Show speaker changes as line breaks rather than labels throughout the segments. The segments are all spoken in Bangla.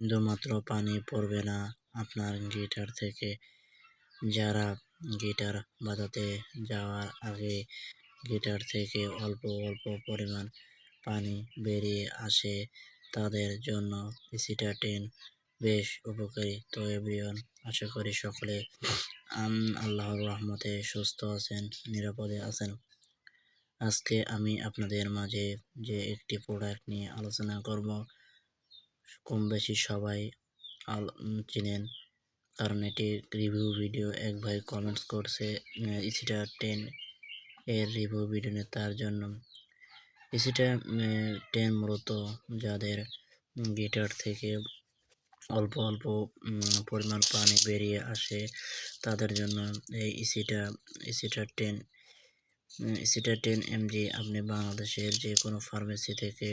বিন্দুমাত্র পানি পড়বে না, আপনার গিটার থেকে যারা গিটার বাজাতে যাওয়ার আগে গিটার থেকে অল্প অল্প পরিমাণ পানি বেরিয়ে আসে, তাদের জন্য টেন বেশ উপকারী। তো এভরিওয়ান আশা করি সকলে আল্লাহর রহমতে সুস্থ আছেন, নিরাপদে আছেন। আজকে আমি আপনাদের মাঝে যে একটি প্রোডাক্ট নিয়ে আলোচনা করব কম বেশি সবাই আল- চিনেন। কারণ এটি রিভিউ ভিডিও এক ভাই কমেন্টস করছে ইসিটা টেন এর রিভিউ ভিডিও নিয়ে তার জন্য। এসিটা টেন মূলত যাদের গিটার থেকে অল্প অল্প পরিমাণ পানি বেরিয়ে আসে তাদের জন্য এই ইসিটা ইসিটা টেন ইসিটা টেন এমজি আপনি বাংলাদেশের যে কোনো ফার্মেসি থেকে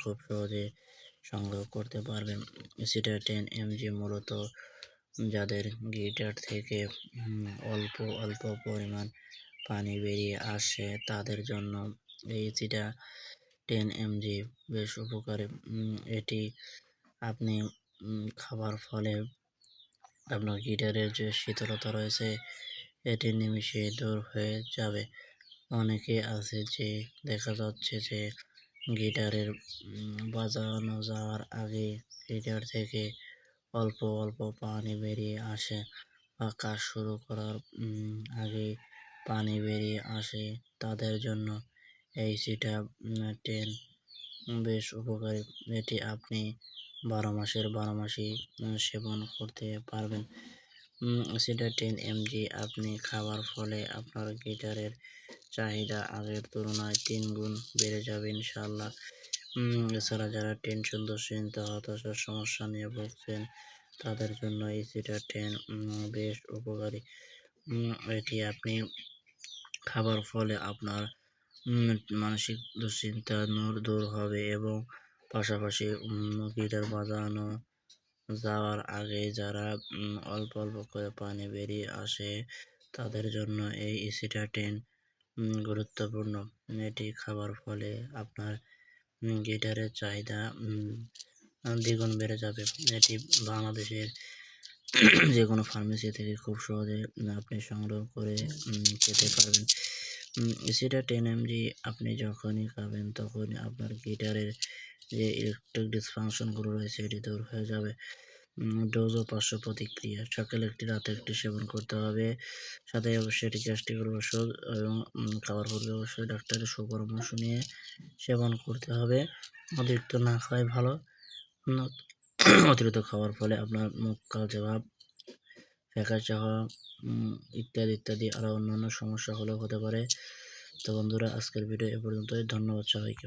খুব সহজে সংগ্রহ করতে পারবেন। ইসিটা টেন এমজি মূলত যাদের গিটার থেকে অল্প অল্প পরিমাণ পানি বেরিয়ে আসে, তাদের জন্য এই সিটা টেন এমজি বেশ উপকারী। এটি আপনি খাবার ফলে আপনার গিটারের যে শীতলতা রয়েছে, এটি নিমিশে দূর হয়ে যাবে। অনেকে আছে যে দেখা যাচ্ছে যে গিটারের বাজানো যাওয়ার আগে গিটার থেকে অল্প অল্প পানি বেরিয়ে আসে। বা কাজ শুরু করার আগে পানি বেরিয়ে আসে তাদের জন্য। এই সিটা টেন বেশ উপকারী। এটি আপনি বারো মাসের বারো মাসই সেবন করতে পারবেন। সেটা টেন এমজি আপনি খাওয়ার ফলে আপনার গিটারের চাহিদা আগের তুলনায় তিন গুণ বেড়ে যাবে ইনশাল্লাহ এছাড়া যারা টেনশন দুশ্চিন্তা হতাশার সমস্যা নিয়ে ভুগছেন, তাদের জন্য এই সিটা টেন বেশ উপকারী। এটি আপনি খাবার ফলে আপনার মানসিক দুশ্চিন্তা দূর হবে এবং পাশাপাশি গিটার বাজানো যাওয়ার আগে যারা অল্প অল্প করে পানি বেরিয়ে আসে, তাদের জন্য এই ইসিটা টেন গুরুত্বপূর্ণ। এটি খাবার ফলে আপনার গিটারের চাহিদা দ্বিগুণ বেড়ে যাবে। এটি বাংলাদেশের যে কোনো ফার্মেসি থেকে খুব সহজে আপনি সংগ্রহ করে পেতে পারবেন। সেটা টেন এমজি আপনি যখনই খাবেন তখনই আপনার গিটারের যে ইলেকট্রিক ডিসফাংশনগুলো রয়েছে, এটি দূর হয়ে যাবে। ডোজ ও পার্শ্ব প্রতিক্রিয়া। সকালে একটি, রাতে একটি সেবন করতে হবে। সাথে অবশ্যই এটি গ্যাস্ট্রিকের ওষুধ এবং খাবার পূর্বে অবশ্যই ডাক্তারের সুপরামর্শ নিয়ে সেবন করতে হবে। অতিরিক্ত না খাওয়াই ভালো। অতিরিক্ত খাওয়ার ফলে আপনার মুখ কালচে ভাব ফ্যাকাশে হওয়া ইত্যাদি ইত্যাদি আরও অন্যান্য সমস্যা হলেও হতে পারে। তো বন্ধুরা, আজকের ভিডিও এ পর্যন্তই। ধন্যবাদ সবাইকে।